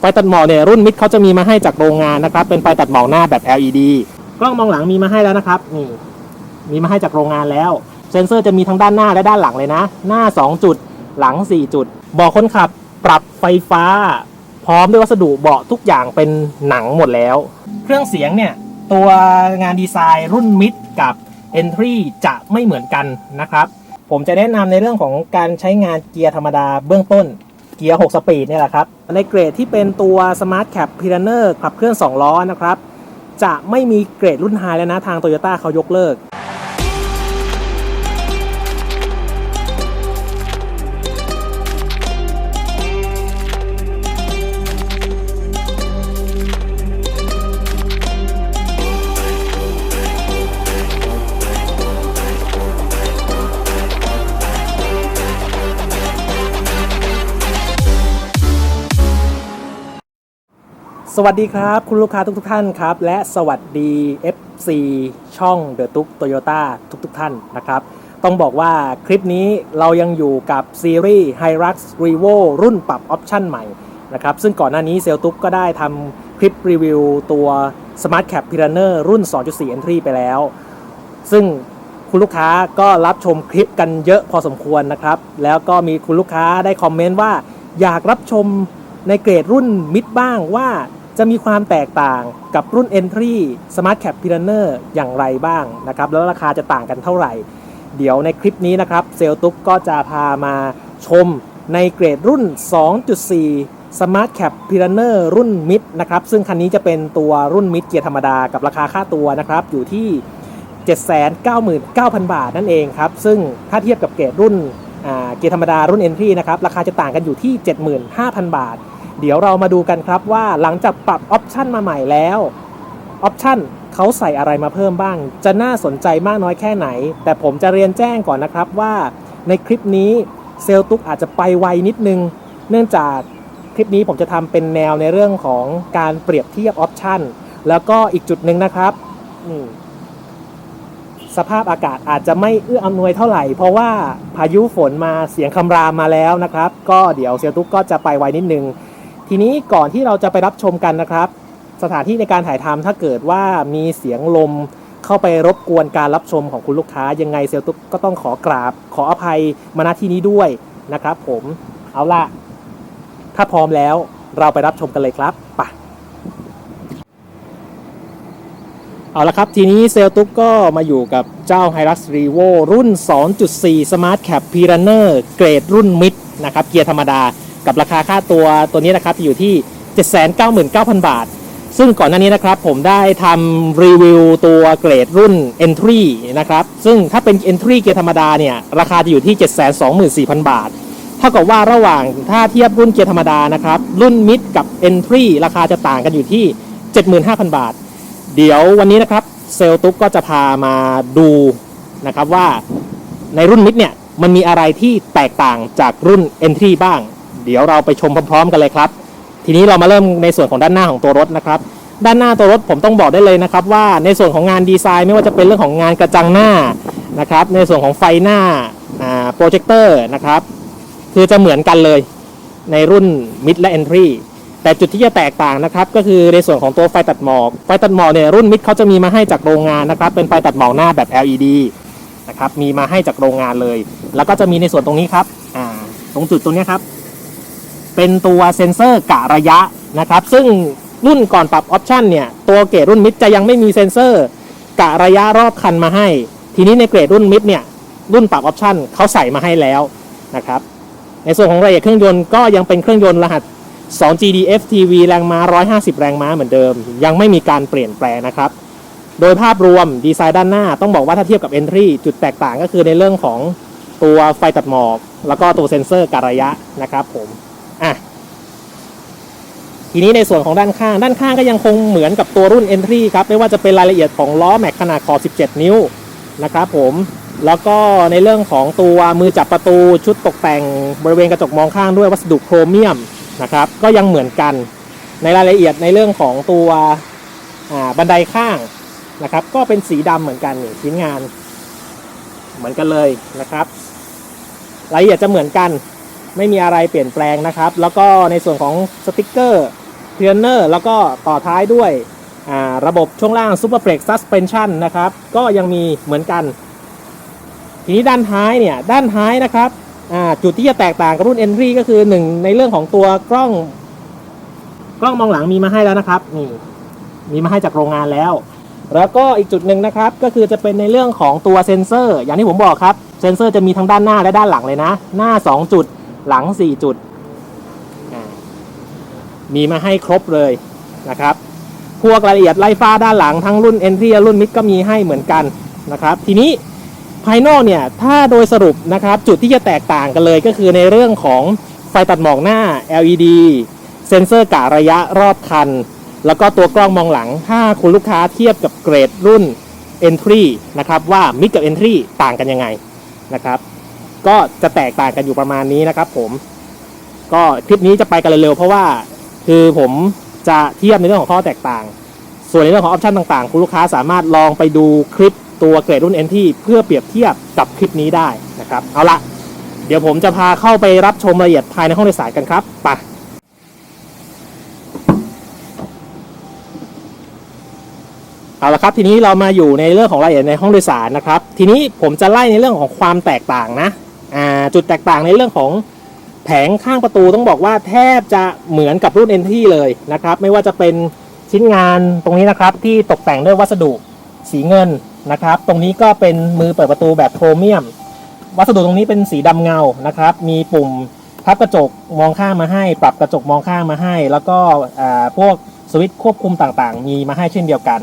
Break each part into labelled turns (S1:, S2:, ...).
S1: ไฟตัดหมอกเนี่ยรุ่นมิดเขาจะมีมาให้จากโรงงานนะครับ เป็นไฟตัดหมอกหน้าแบบ LED กล้องมองหลังมีมาให้แล้วนะครับนี่มีมาให้จากโรงงานแล้ว เซนเซอร์จะมีทั้งด้านหน้าและด้านหลังเลยนะ หน้า 2 จุดหลัง 4 จุดเบาะคนขับปรับไฟฟ้า พร้อมด้วยวัสดุเบาะทุกอย่างเป็นหนังหมดแล้ว เครื่องเสียงเนี่ยตัวงานดีไซน์รุ่นมิดกับ Entry จะไม่เหมือนกันนะครับ ผมจะแนะนำในเรื่องของการใช้งานเกียร์ธรรมดาเบื้องต้น เกียร์ 6 สปีดเนี่ยแหละครับ ในเกรดที่เป็นตัว Smart Cap p i r a n e r ขับเคลื่อน 2 ล้อนะครับ จะไม่มีเกรดรุ่นไฮแล้วนะ ทาง Toyota เขายกเลิก สวัสดีครับ คุณลูกค้าทุกทท่านครับ และสวัสดี FC ช่อง The ตุ๊กโตโยต้าทุกๆทท่านนะครับ ต้องบอกว่าคลิปนี้เรายังอยู่กับซีรีส์ Hilux Revo รุ่นปรับออปชั่นใหม่นะครับ ซึ่งก่อนหน้านี้เซลตุ๊กก็ได้ทำคลิปรีวิวตัว Smart Cap p i r a n e r รุ่น 2.4 Entry ไปแล้ว ซึ่งคุณลูกค้าก็รับชมคลิปกันเยอะพอสมควรนะครับ แล้วก็มีคุณลูกค้าได้คอมเมนต์ว่าอยากรับชมในเกรดรุ่นมิดบ้างว่า จะมีความแตกต่างกับรุ่น Entry Smart Cap p i r a n e r อย่างไรบ้างนะครับ แล้วราคาจะต่างกันเท่าไหร่ เดี๋ยวในคลิปนี้นะครับ เซลตุกก็จะพามาชมในเกรดรุ่น 2.4 Smart Cap p i r a n e r รุ่นมิดนะครับ ซึ่งคันนี้จะเป็นตัวรุ่นมิดเกียร์ธรรมดากับราคาค่าตัวนะครับ อยู่ที่ 799,000 บาทนั่นเองครับ ซึ่งถ้าเทียบกับเกรดรุ่นเกียร์ธรรมดารุ่น Entry นะครับ ราคาจะต่างกันอยู่ที่ 75,000 บาท เดี๋ยวเรามาดูกันครับว่าหลังจากปรับออปชันมาใหม่แล้วออปชันเขาใส่อะไรมาเพิ่มบ้าง จะน่าสนใจมากน้อยแค่ไหน แต่ผมจะเรียนแจ้งก่อนนะครับว่าในคลิปนี้เซลตุกอาจจะไปไวนิดนึง เนื่องจากคลิปนี้ผมจะทำเป็นแนวในเรื่องของการเปรียบเทียบออปชันแล้วก็อีกจุดหนึ่งนะครับสภาพอากาศอาจจะไม่เอื้ออำนวยเท่าไหร่ เพราะว่าพายุฝนมาเสียงคำรามมาแล้วนะครับ ก็เดี๋ยวเซียวตุ๊กก็จะไปไวนิดนึง ทีนี้ก่อนที่เราจะไปรับชมกันนะครับ สถานที่ในการถ่ายทำถ้าเกิดว่ามีเสียงลมเข้าไปรบกวนการรับชมของคุณลูกค้า ยังไงเซลตุกก็ต้องขอกราบ ขออภัยมาณที่นี้ด้วยนะครับ ผมเอาล่ะถ้าพร้อมแล้วเราไปรับชมกันเลยครับไปเอาละครับ ทีนี้เซลตุกก็มาอยู่กับเจ้า Hilux Revo รุ่น 2.4 Smart Cap p i r a n e r เกรดรุ่นมิดนะครับ เกียร์ธรรมดา กับราคาค่าตัวตัวนี้นะครับอยู่ที่ 799,000 บาท ซึ่งก่อนหน้านี้นะครับผมได้ทำรีวิวตัวเกรดรุ่น Entry นะครับ ซึ่งถ้าเป็น Entry เกียร์ธรรมดาเนี่ยราคาจะอยู่ที่ 724,000 บาท เท่ากับว่าระหว่างถ้าเทียบรุ่นเกียร์ธรรมดานะครับรุ่นมิดกับ Entry ราคาจะต่างกันอยู่ที่ 75,000 บาท เดี๋ยววันนี้นะครับเซลตุ๊กก็จะพามาดูนะครับว่าในรุ่นมิดเนี่ยมันมีอะไรที่แตกต่างจากรุ่น Entry บ้าง เดี๋ยวเราไปชมพร้อม ๆ กันเลยครับ ทีนี้เรามาเริ่มในส่วนของด้านหน้าของตัวรถนะครับ ด้านหน้าตัวรถผมต้องบอกได้เลยนะครับ ว่าในส่วนของงานดีไซน์ไม่ว่าจะเป็นเรื่องของงานกระจังหน้านะครับ ในส่วนของไฟหน้าโปรเจคเตอร์นะครับ คือจะเหมือนกันเลยในรุ่น Mid และ Entry แต่จุดที่จะแตกต่างนะครับ ก็คือในส่วนของตัวไฟตัดหมอก ไฟตัดหมอกเนี่ยรุ่นมิดเขาจะมีมาให้จากโรงงานนะครับ เป็นไฟตัดหมอกหน้าแบบ LED นะครับมีมาให้จากโรงงานเลย แล้วก็จะมีในส่วนตรงนี้ครับตรงจุดตรงนี้ครับ เป็นตัวเซ็นเซอร์กะระยะนะครับ ซึ่งรุ่นก่อนปรับออปชันเนี่ย ตัวเกรดรุ่นมิดจะยังไม่มีเซ็นเซอร์กะระยะรอบคันมาให้ ทีนี้ในเกรดรุ่นมิดเนี่ย รุ่นปรับออปชันเขาใส่มาให้แล้วนะครับ ในส่วนของรายละเอียดเครื่องยนต์ก็ยังเป็นเครื่องยนต์รหัส 2 GDF TV แรงม้า 150 แรงม้าเหมือนเดิม ยังไม่มีการเปลี่ยนแปลงนะครับ โดยภาพรวมดีไซน์ด้านหน้าต้องบอกว่าถ้าเทียบกับ Entry จุดแตกต่างก็คือในเรื่องของตัวไฟตัดหมอก แล้วก็ตัวเซ็นเซอร์การะยะนะครับผม ทีนี้ในส่วนของด้านข้าง ด้านข้างก็ยังคงเหมือนกับตัวรุ่น Entry ครับ ไม่ว่าจะเป็นรายละเอียดของล้อแม็กขนาดขอบ 17 นิ้วนะครับผม แล้วก็ในเรื่องของตัวมือจับประตูชุดตกแต่งบริเวณกระจกมองข้างด้วยวัสดุโครเมียมนะครับ ก็ยังเหมือนกัน ในรายละเอียดในเรื่องของตัวบันไดข้างนะครับ ก็เป็นสีดำเหมือนกันนี่ชิ้นงาน เหมือนกันเลยนะครับ รายละเอียดจะเหมือนกันไม่มีอะไรเปลี่ยนแปลงนะครับ แล้วก็ในส่วนของสติกเกอร์ p i o n e r แล้วก็ต่อท้ายด้วยระบบช่วงล่าง Super Flex Suspension นะครับ ก็ยังมีเหมือนกัน ทีนี้ด้านท้ายเนี่ย ด้านท้ายนะครับจุดที่จะแตกต่างกับรุ่น Entry ก็คือหนึ่งในเรื่องของตัวกล้อง กล้องมองหลังมีมาให้แล้วนะครับนี่มีมาให้จากโรงงานแล้ว แล้วก็อีกจุดหนึ่งนะครับ ก็คือจะเป็นในเรื่องของตัวเซนเซอร์ อย่างที่ผมบอกครับ เซนเซอร์จะมีทั้งด้านหน้าและด้านหลังเลยนะ หน้า 2 จุดหลัง 4 จุด มีมาให้ครบเลยนะครับ พวกรายละเอียดไล่ฟ้าด้านหลังทั้งรุ่น Entry และรุ่น Mid ก็มีให้เหมือนกันนะครับ ทีนี้ภายนอกเนี่ยถ้าโดยสรุปนะครับจุดที่จะแตกต่างกันเลยก็คือในเรื่องของไฟตัดหมอกหน้า LED เซ็นเซอร์กะระยะรอบคัน แล้วก็ตัวกล้องมองหลัง ถ้าคุณลูกค้าเทียบกับเกรดรุ่น Entry นะครับว่า Mid กับ Entry ต่างกันยังไงนะครับก็จะแตกต่างกันอยู่ประมาณนี้นะครับผม ก็คลิปนี้จะไปกันเร็วๆเพราะว่า คือผมจะเทียบในเรื่องของข้อแตกต่าง ส่วนในเรื่องของออปชันต่างๆ คุณลูกค้าสามารถลองไปดูคลิปตัวเกรดรุ่น NT เพื่อเปรียบเทียบกับคลิปนี้ได้นะครับ เอาละเดี๋ยวผมจะพาเข้าไปรับชมรายละเอียดภายในห้องโดยสารกันครับไปเอาละครับทีนี้เรามาอยู่ในเรื่องของรายละเอียดในห้องโดยสารนะครับ ทีนี้ผมจะไล่ในเรื่องของความแตกต่างนะอ่าจุดแตกต่างในเรื่องของ แผงข้างประตูต้องบอกว่าแทบจะเหมือนกับรุ่น NT เลยนะครับ ไม่ว่าจะเป็นชิ้นงานตรงนี้นะครับ ที่ตกแต่งด้วยวัสดุสีเงินนะครับ ตรงนี้ก็เป็นมือเปิดประตูแบบโครเมียม วัสดุตรงนี้เป็นสีดำเงานะครับ มีปุ่มพับกระจกมองข้างมาให้ ปรับกระจกมองข้างมาให้ แล้วก็พวกสวิตช์ควบคุมต่างๆ มีมาให้เช่นเดียวกัน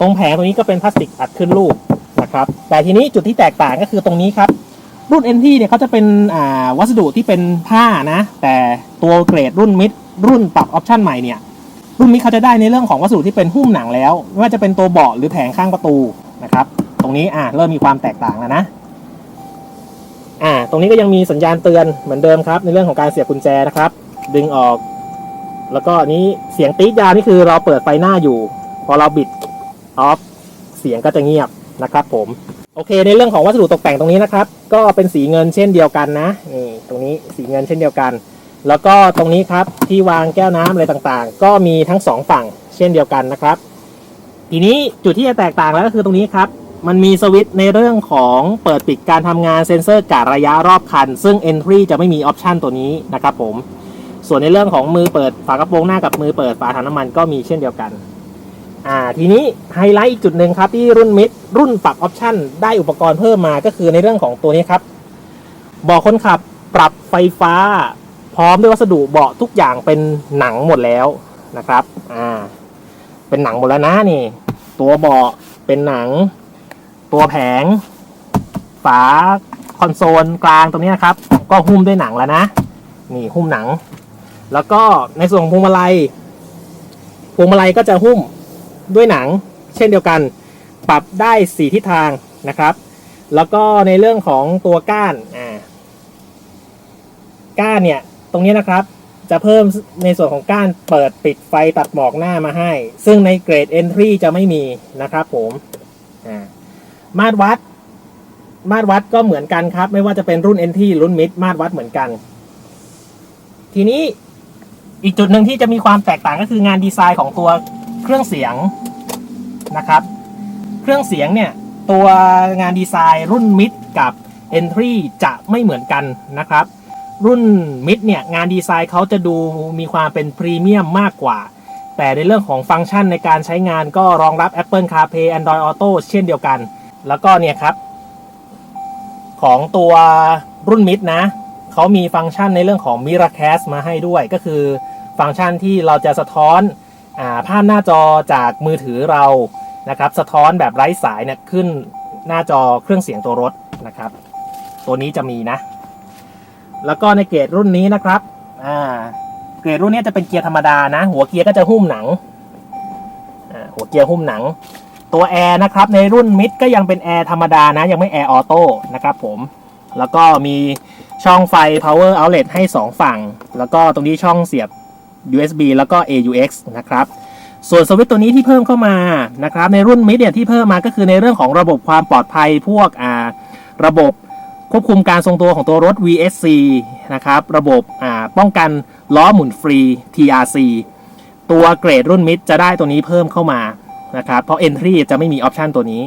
S1: ตรงแผงตรงนี้ก็เป็นพลาสติกอัดขึ้นรูปนะครับ แต่ทีนี้จุดที่แตกต่างก็คือตรงนี้ครับ รุ่น NT เนี่ยเขาจะเป็นอ่าวัสดุที่เป็นผ้านะ แต่ตัวเกรดรุ่นมิดรุ่นปรับออปชันใหม่เนี่ยรุ่นมิดเขาจะได้ในเรื่องของวัสดุที่เป็นหุ้มหนังแล้ว ไม่ว่าจะเป็นตัวเบาะหรือแผงข้างประตูนะครับ ตรงนี้อ่าเริ่มมีความแตกต่างแล้วนะอ่าตรงนี้ก็ยังมีสัญญาณเตือนเหมือนเดิมครับ ในเรื่องของการเสียบกุญแจนะครับ ดึงออก แล้วก็นี้เสียงตีดยาวนี่คือเราเปิดไฟหน้าอยู่ พอเราบิดออฟเสียงก็จะเงียบนะครับผม โอเค ในเรื่องของวัสดุตกแต่งตรงนี้นะครับ ก็เป็นสีเงินเช่นเดียวกันนะนี่ตรงนี้สีเงินเช่นเดียวกัน แล้วก็ตรงนี้ครับที่วางแก้วน้ำอะไรต่างๆ ก็มีทั้งสองฝั่งเช่นเดียวกันนะครับ ทีนี้จุดที่จะแตกต่างแล้วก็คือตรงนี้ครับมันมีสวิตช์ในเรื่องของเปิดปิดการทำงานเซ็นเซอร์กะระยะรอบคัน ซึ่ง Entry จะไม่มีออปชันตัวนี้นะครับผม ส่วนในเรื่องของมือเปิดฝากระโปรงหน้ากับมือเปิดฝาถังน้ำมันก็มีเช่นเดียวกัน อ่าทีนี้ไฮไลท์อีกจุดหนึ่งครับที่รุ่นมิดรุ่นปรับออปชั่นได้อุปกรณ์เพิ่มมาก็คือในเรื่องของตัวนี้ครับเบาะคนขับปรับไฟฟ้า พร้อมด้วยวัสดุเบาะทุกอย่างเป็นหนังหมดแล้วนะครับอ่าเป็นหนังหมดแล้วนะนี่ ตัวเบาะเป็นหนัง ตัวแผง ฝาคอนโซลกลางตรงนี้ครับ ก็หุ้มด้วยหนังแล้วนะ นี่หุ้มหนัง แล้วก็ในส่วนของพวงมาลัยพวงมาลัยก็จะหุ้ม ด้วยหนังเช่นเดียวกัน ปรับได้สีทิศทางนะครับ แล้วก็ในเรื่องของตัวก้านอ่าก้านเนี่ยตรงนี้นะครับจะเพิ่มในส่วนของก้านเปิดปิดไฟตัดหมอกหน้ามาให้ ซึ่งในเกรด Entry จะไม่มีนะครับผมมาตรวัด มาตรวัดก็เหมือนกันครับ ไม่ว่าจะเป็นรุ่น Entry รุ่น Mid มาตรวัดเหมือนกัน ทีนี้อีกจุดหนึ่งที่จะมีความแตกต่างก็คืองานดีไซน์ของตัว เครื่องเสียงนะครับ เครื่องเสียงเนี่ยตัวงานดีไซน์รุ่นมิดกับ Entry จะไม่เหมือนกันนะครับ รุ่นมิดเนี่ยงานดีไซน์เขาจะดูมีความเป็นพรีเมียมมากกว่า แต่ในเรื่องของฟังก์ชันในการใช้งานก็รองรับ Apple CarPlay Android Auto เช่นเดียวกัน แล้วก็เนี่ยครับ ของตัวรุ่นมิดนะเขามีฟังก์ชันในเรื่องของ Miracast มาให้ด้วย ก็คือฟังก์ชันที่เราจะสะท้อน ภาพหน้าจอจากมือถือเรานะครับสะท้อนแบบไร้สายเนี่ยขึ้นหน้าจอเครื่องเสียงตัวรถนะครับ ตัวนี้จะมีนะ แล้วก็ในเกรดรุ่นนี้นะครับอ่าเกรดรุ่นนี้จะเป็นเกียร์ธรรมดานะ หัวเกียร์ก็จะหุ้มหนังหัวเกียร์หุ้มหนัง ตัวแอร์นะครับในรุ่นมิดก็ยังเป็นแอร์ธรรมดานะ ยังไม่แอร์ออโต้นะครับผมแล้วก็มีช่องไฟ power outlet ให้ 2 ฝั่ง แล้วก็ตรงนี้ช่องเสียบ USB แล้วก็ AUX นะครับส่วนสวิตช์ตัวนี้ที่เพิ่มเข้ามานะครับในรุ่นมิดเนี่ยที่เพิ่มมาก็คือในเรื่องของระบบความปลอดภัยพวกอ่าระบบควบคุมการทรงตัวของตัวรถ VSC นะครับระบบอ่าป้องกันล้อหมุนฟรี TRC ตัวเกรดรุ่นมิดจะได้ตัวนี้เพิ่มเข้ามานะครับเพราะ Entry จะไม่มีออปชันตัวนี้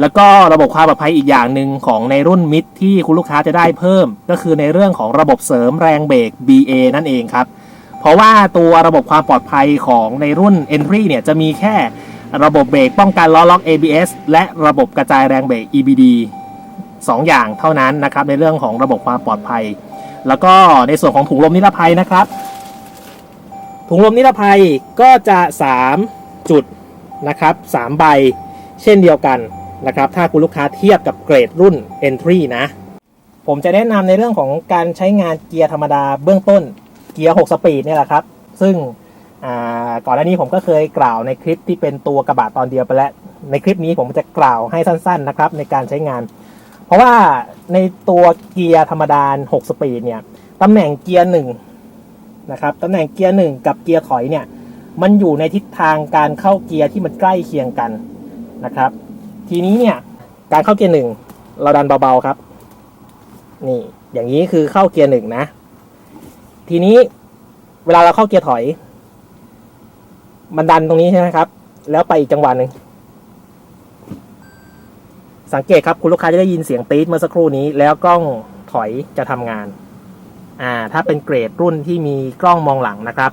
S1: แล้วก็ระบบความปลอดภัยอีกอย่างหนึ่งของในรุ่นมิดที่คุณลูกค้าจะได้เพิ่ม ก็คือในเรื่องของระบบเสริมแรงเบรก BA นั่นเองครับ เพราะว่าตัวระบบความปลอดภัยของในรุ่น Entry เนี่ยจะมีแค่ระบบเบรกป้องกันล้อล็อก ABS และระบบกระจายแรงเบรก EBD สองอย่างเท่านั้นนะครับในเรื่องของระบบความปลอดภัย แล้วก็ในส่วนของถุงลมนิรภัยนะครับ ถุงลมนิรภัยก็จะ 3 จุดนะครับ3ใบเช่นเดียวกันนะครับ ถ้าคุณลูกค้าเทียบกับเกรดรุ่น Entry นะ ผมจะแนะนำในเรื่องของการใช้งานเกียร์ธรรมดาเบื้องต้น เกียร์ 6 สปีดเนี่ยแหละครับ ซึ่งก่อนหน้านี้ผมก็เคยกล่าวในคลิปที่เป็นตัวกระบะตอนเดียวไปแล้ว ในคลิปนี้ผมจะกล่าวให้สั้นๆนะครับในการใช้งาน เพราะว่าในตัวเกียร์ธรรมดา 6 สปีดเนี่ยตำแหน่งเกียร์หนึ่งนะครับตำแหน่งเกียร์หนึ่งกับเกียร์ถอยเนี่ยมันอยู่ในทิศทางการเข้าเกียร์ที่มันใกล้เคียงกันนะครับ ทีนี้เนี่ยการเข้าเกียร์หนึ่งเราดันเบาๆครับ นี่อย่างนี้คือเข้าเกียร์หนึ่งนะ ทีนี้เวลาเราเข้าเกียร์ถอย มันดันตรงนี้ใช่ไหมครับ แล้วไปอีกจังหวะหนึ่งสังเกตครับคุณลูกค้าจะได้ยินเสียงตี๊ดเมื่อสักครู่นี้ แล้วกล้องถอยจะทำงาน อ่า ถ้าเป็นเกรดรุ่นที่มีกล้องมองหลังนะครับ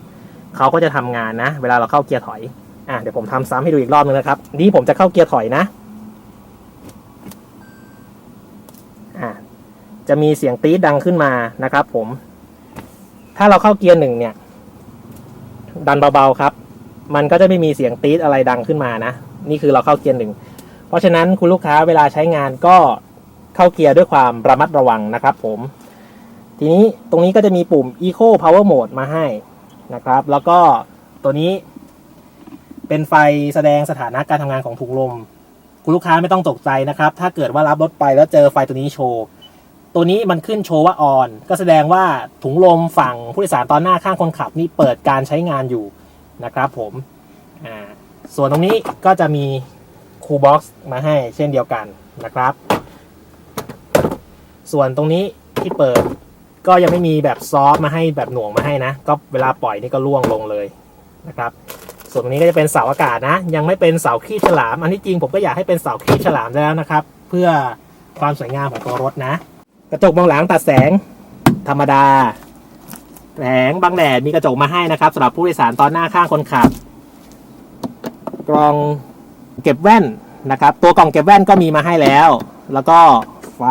S1: เขาก็จะทำงานนะ เวลาเราเข้าเกียร์ถอย อ่าเดี๋ยวผมทำซ้ำให้ดูอีกรอบนึงนะครับ นี่ผมจะเข้าเกียร์ถอยนะ อ่าจะมีเสียงตี๊ดดังขึ้นมานะครับ ผม ถ้าเราเข้าเกียร์หนึ่งเนี่ย ดันเบาๆครับ มันก็จะไม่มีเสียงตี๊ดอะไรดังขึ้นมานะ นี่คือเราเข้าเกียร์หนึ่งเพราะฉะนั้นคุณลูกค้าเวลาใช้งานก็เข้าเกียร์ด้วยความระมัดระวังนะครับผม ทีนี้ตรงนี้ก็จะมีปุ่ม Eco Power Mode มาให้นะครับ แล้วก็ตัวนี้เป็นไฟแสดงสถานะการทำงานของถุงลม คุณลูกค้าไม่ต้องตกใจนะครับ ถ้าเกิดว่ารับรถไปแล้วเจอไฟตัวนี้โชว์ ตัวนี้มันขึ้นโชว์ว่าออน ก็แสดงว่าถุงลมฝั่งผู้โดยสารตอนหน้าข้างคนขับนี่เปิดการใช้งานอยู่นะครับผมอ่าส่วนตรงนี้ก็จะมีคูลบ็อกซ์มาให้เช่นเดียวกันนะครับ ส่วนตรงนี้ที่เปิดก็ยังไม่มีแบบซอฟมาให้แบบหน่วงมาให้นะ ก็เวลาปล่อยนี่ก็ล่วงลงเลยนะครับ ส่วนตรงนี้ก็จะเป็นเสาอากาศนะ ยังไม่เป็นเสาขี้ฉลาม อันที่จริงผมก็อยากให้เป็นเสาขี้ฉลามแล้วนะครับ เพื่อความสวยงามของตัวรถนะ กระจกมองหลังตัดแสงธรรมดาแสงบังแดดมีกระจกมาให้นะครับสำหรับผู้โดยสารตอนหน้าข้างคนขับ กล่องเก็บแว่นนะครับ ตัวกล่องเก็บแว่นก็มีมาให้แล้ว แล้วก็ไฟ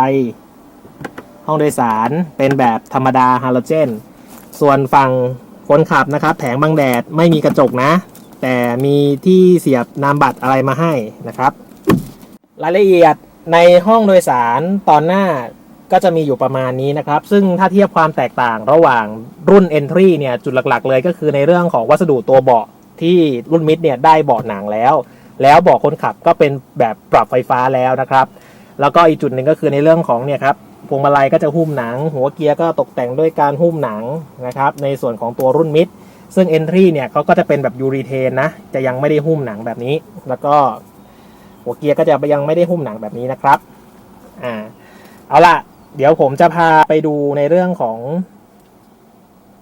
S1: ห้องโดยสารเป็นแบบธรรมดาฮาโลเจน ส่วนฝั่งคนขับนะครับแผงบังแดดไม่มีกระจกนะ แต่มีที่เสียบนามบัตรอะไรมาให้นะครับ รายละเอียดในห้องโดยสารตอนหน้า ก็จะมีอยู่ประมาณนี้นะครับ ซึ่งถ้าเทียบความแตกต่างระหว่างรุ่น Entry เนี่ยจุดหลักๆ เลยก็คือในเรื่องของวัสดุตัวเบาะที่รุ่นมิดเนี่ยได้เบาะหนังแล้ว แล้วเบาะคนขับก็เป็นแบบปรับไฟฟ้าแล้วนะครับ แล้วก็อีกจุดหนึ่งก็คือในเรื่องของเนี่ยครับพวงมาลัยก็จะหุ้มหนัง หัวเกียร์ก็ตกแต่งด้วยการหุ้มหนังนะครับในส่วนของตัวรุ่นมิดซึ่ง Entry เนี่ยเขาก็จะเป็นแบบยูรีเทนนะจะยังไม่ได้หุ้มหนังแบบนี้ แล้วก็หัวเกียร์ก็จะยังไม่ได้หุ้มหนังแบบนี้นะครับอ่าเอาล่ะ เดี๋ยวผมจะพาไปดูในเรื่องของ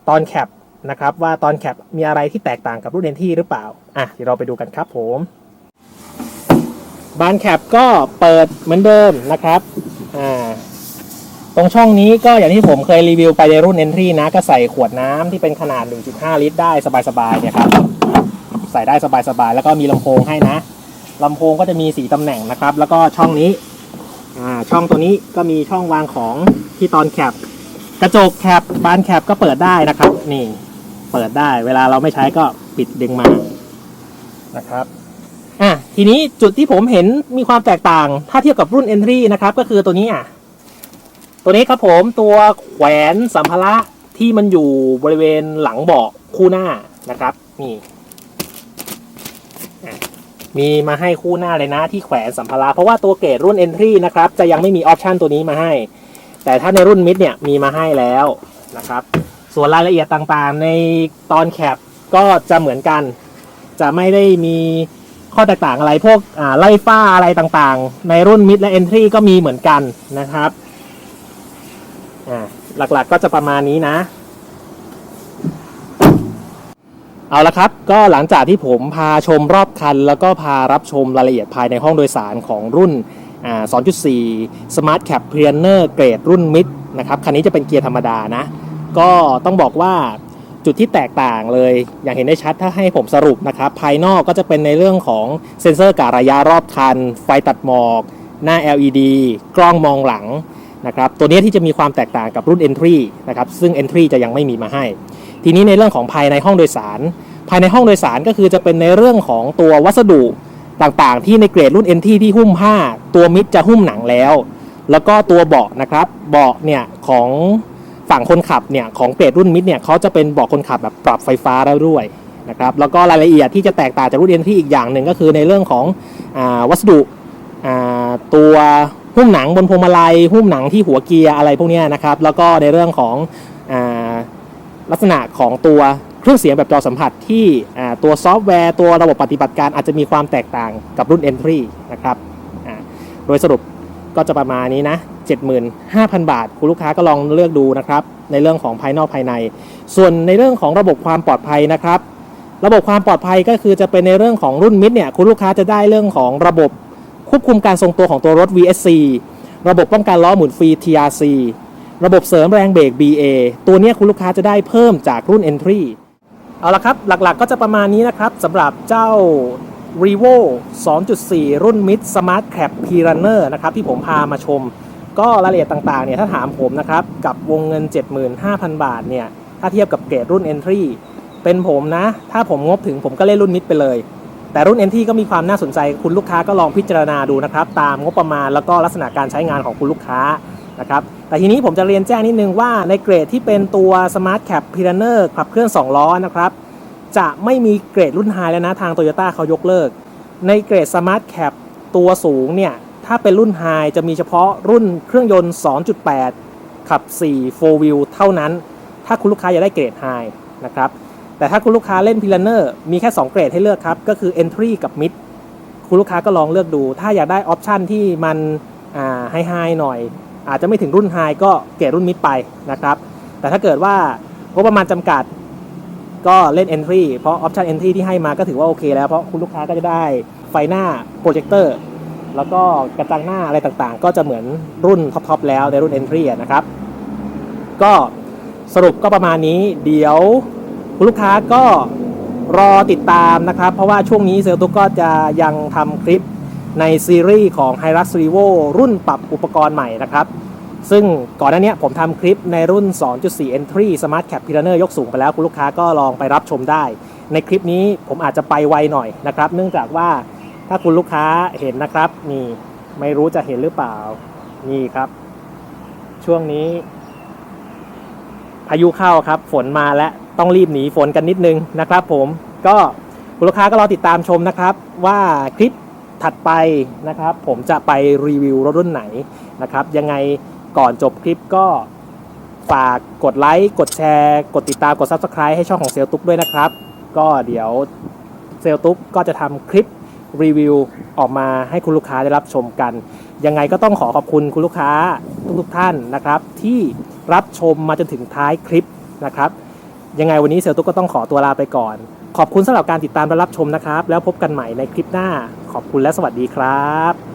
S1: ตอนแคปนะครับ ว่าตอนแคปมีอะไรที่แตกต่างกับรุ่นเอนที่หรือเปล่า อะเดี๋ยวเราไปดูกันครับผม บานแคปก็เปิดเหมือนเดิมนะครับอ่าตรงช่องนี้ก็อย่างที่ผมเคยรีวิวไปในรุ่น Entry นะ ก็ใส่ขวดน้ำที่เป็นขนาด 1.5 ลิตรได้สบายๆเนี่ยครับ ใส่ได้สบายๆ แล้วก็มีลำโพงให้นะลำโพงก็จะมีสีตำแหน่งนะครับ แล้วก็ช่องนี้ ช่องตัวนี้ก็มีช่องวางของที่ตอนแคปกระจกแคปบานแคปก็เปิดได้นะครับ นี่เปิดได้ เวลาเราไม่ใช้ก็ปิดดึงมานะครับอะทีนี้จุดที่ผมเห็นมีความแตกต่าง ถ้าเทียบกับรุ่น Entry นะครับ ก็คือตัวนี้อะตัวนี้ครับผมตัวแขวนสัมภาระที่มันอยู่บริเวณหลังเบาะคู่หน้านะครับ นี่ มีมาให้คู่หน้าเลยนะที่แขวนสัมภาระ เพราะว่าตัวเกรดรุ่น Entry นะครับ จะยังไม่มีออปชันตัวนี้มาให้ แต่ถ้าในรุ่นมิดเนี่ยมีมาให้แล้วนะครับ ส่วนรายละเอียดต่างๆ ในตอนแคปก็จะเหมือนกัน จะไม่ได้มีข้อแตกต่างอะไรพวกไล่ฟ้าอะไรต่างๆ ในรุ่นมิดและ Entry ก็มีเหมือนกันนะครับหลักๆก็จะประมาณนี้นะ เอาละครับก็หลังจากที่ผมพาชมรอบคัน แล้วก็พารับชมรายละเอียดภายในห้องโดยสารของรุ่น 2.4 Smart Cap p r e n e r เกรดรุ่นมิดนะครับคันนี้จะเป็นเกียร์ธรรมดานะ ก็ต้องบอกว่าจุดที่แตกต่างเลย อย่างเห็นได้ชัดถ้าให้ผมสรุปนะครับ ภายนอกก็จะเป็นในเรื่องของเซ็นเซอร์กะระยะรอบคัน ไฟตัดหมอก หน้า LED กล้องมองหลังนะครับตัวนี้ที่จะมีความแตกต่างกับรุ่น Entry นะครับซึ่ง Entry จะยังไม่มีมาให้ ทีนี้ในเรื่องของภายในห้องโดยสาร ภายในห้องโดยสารก็คือจะเป็นในเรื่องของตัววัสดุต่างๆ ที่ในเกรดรุ่น NT ที่หุ้มผ้า ตัวมิดจะหุ้มหนังแล้ว แล้วก็ตัวเบาะนะครับ เบาะเนี่ยของฝั่งคนขับเนี่ยของเกรดรุ่นมิดเนี่ยเขาจะเป็นเบาะคนขับแบบปรับไฟฟ้าแล้วด้วยนะครับ แล้วก็รายละเอียดที่จะแตกต่างจากรุ่น NT อีกอย่างหนึ่งก็คือในเรื่องของอวัสดุตัวหุ้มหนังบนพวงมาลัยหุ้มหนังที่หัวเกียร์อะไรพวกนี้นะครับ แล้วก็ในเรื่องของ ลักษณะของตัวเครื่องเสียงแบบจอสัมผัสที่ตัวซอฟต์แวร์ตัวระบบปฏิบัติการอาจจะมีความแตกต่างกับรุ่น Entry นะครับโดยสรุปก็จะประมาณนี้นะ 75,000 บาท คุณลูกค้าก็ลองเลือกดูนะครับ ในเรื่องของภายนอกภายใน ส่วนในเรื่องของระบบความปลอดภัยนะครับ ระบบความปลอดภัยก็คือจะเป็นในเรื่องของรุ่นมิดเนี่ยคุณลูกค้าจะได้เรื่องของระบบควบคุมการทรงตัวของตัวรถ VSC ระบบป้องกันล้อหมุนฟรี TRC ระบบเสริมแรงเบรก BA ตัวนี้คุณลูกค้าจะได้เพิ่มจากรุ่น Entry เอาละครับ หลักๆก็จะประมาณนี้นะครับสำหรับเจ้า Revo 2.4 รุ่น Mid Smart Cap P Runner นะครับที่ผมพามาชม ก็รายละเอียดต่างๆเนี่ยถ้าถามผมนะครับ กับวงเงิน 75,000 บาทเนี่ย ถ้าเทียบกับเกรดรุ่น Entry เป็นผมนะ ถ้าผมงบถึงผมก็เล่นรุ่น Mid ไปเลย แต่รุ่น Entry ก็มีความน่าสนใจคุณลูกค้าก็ลองพิจารณาดูนะครับ ตามงบประมาณแล้วก็ลักษณะการใช้งานของคุณลูกค้า นะครับแต่ทีนี้ผมจะเรียนแจ้งนิดนึงว่าในเกรดที่เป็นตัว Smart Cap p i r a n e r ขับเคลื่อน 2 ล้อนะครับจะไม่มีเกรดรุ่นไฮแล้วนะทาง Toyota เขายกเลิก ในเกรด Smart Cap ตัวสูงเนี่ยถ้าเป็นรุ่นไฮจะมีเฉพาะรุ่นเครื่องยนต์ 2.8 ขับ 4 4 wheel เท่านั้น ถ้าคุณลูกค้าอยากได้เกรดไฮนะครับแต่ถ้าคุณลูกค้าเล่น p i r a n e r มีแค่ 2 เกรดให้เลือกครับ ก็คือ Entry กับ Mid คุณลูกค้าก็ลองเลือกดู ถ้าอยากได้ออปชันที่มันไฮไฮหน่อย อาจจะไม่ถึงรุ่นไฮก็เกรดรุ่นมิดไปนะครับ แต่ถ้าเกิดว่างบประมาณจำกัดก็เล่น Entry เพราะออปชัน Entry ที่ให้มาก็ถือว่าโอเคแล้ว เพราะคุณลูกค้าก็จะได้ไฟหน้าโปรเจคเตอร์แล้วก็กระจังหน้าอะไรต่างๆ ก็จะเหมือนรุ่นท็อปๆแล้วในรุ่น Entry นะครับ ก็สรุปก็ประมาณนี้เดี๋ยวคุณลูกค้าก็รอติดตามนะครับ เพราะว่าช่วงนี้เซลตุกก็จะยังทำคลิป ในซีรีส์ของ h i r u x Revo รุ่นปรับอุปกรณ์ใหม่นะครับ ซึ่งก่อนหน้านี้ผมทำคลิปในรุ่น 2.4 Entry Smart Cap p i r a n e r ยกสูงไปแล้ว คุณลูกค้าก็ลองไปรับชมได้ ในคลิปนี้ผมอาจจะไปไวหน่อยนะครับ เนื่องจากว่าถ้าคุณลูกค้าเห็นนะครับนี่ไม่รู้จะเห็นหรือเปล่านี่ครับ ช่วงนี้ พายุเข้าครับ ฝนมาแล้วต้องรีบหนีฝนกันนิดนึงนะครับ ผมก็คุณลูกค้าก็รอติดตามชมนะครับ ว่าคลิป ถัดไปนะครับ ผมจะไปรีวิวรถรุ่นไหนนะครับ ยังไงก่อนจบคลิปก็ฝากกดไลค์กดแชร์ กดติดตามกด Subscribe ให้ช่องของเซลตุ๊กด้วยนะครับ ก็เดี๋ยวเซลตุ๊กก็จะทำคลิปรีวิวออกมาให้คุณลูกค้าได้รับชมกัน ยังไงก็ต้องขอขอบคุณคุณลูกค้าทุกๆท่านนะครับ ที่รับชมมาจนถึงท้ายคลิปนะครับ ยังไงวันนี้เซลตุ๊กก็ต้องขอตัวลาไปก่อน ขอบคุณสำหรับการติดตามและรับชมนะครับ แล้วพบกันใหม่ในคลิปหน้า ขอบคุณและสวัสดีครับ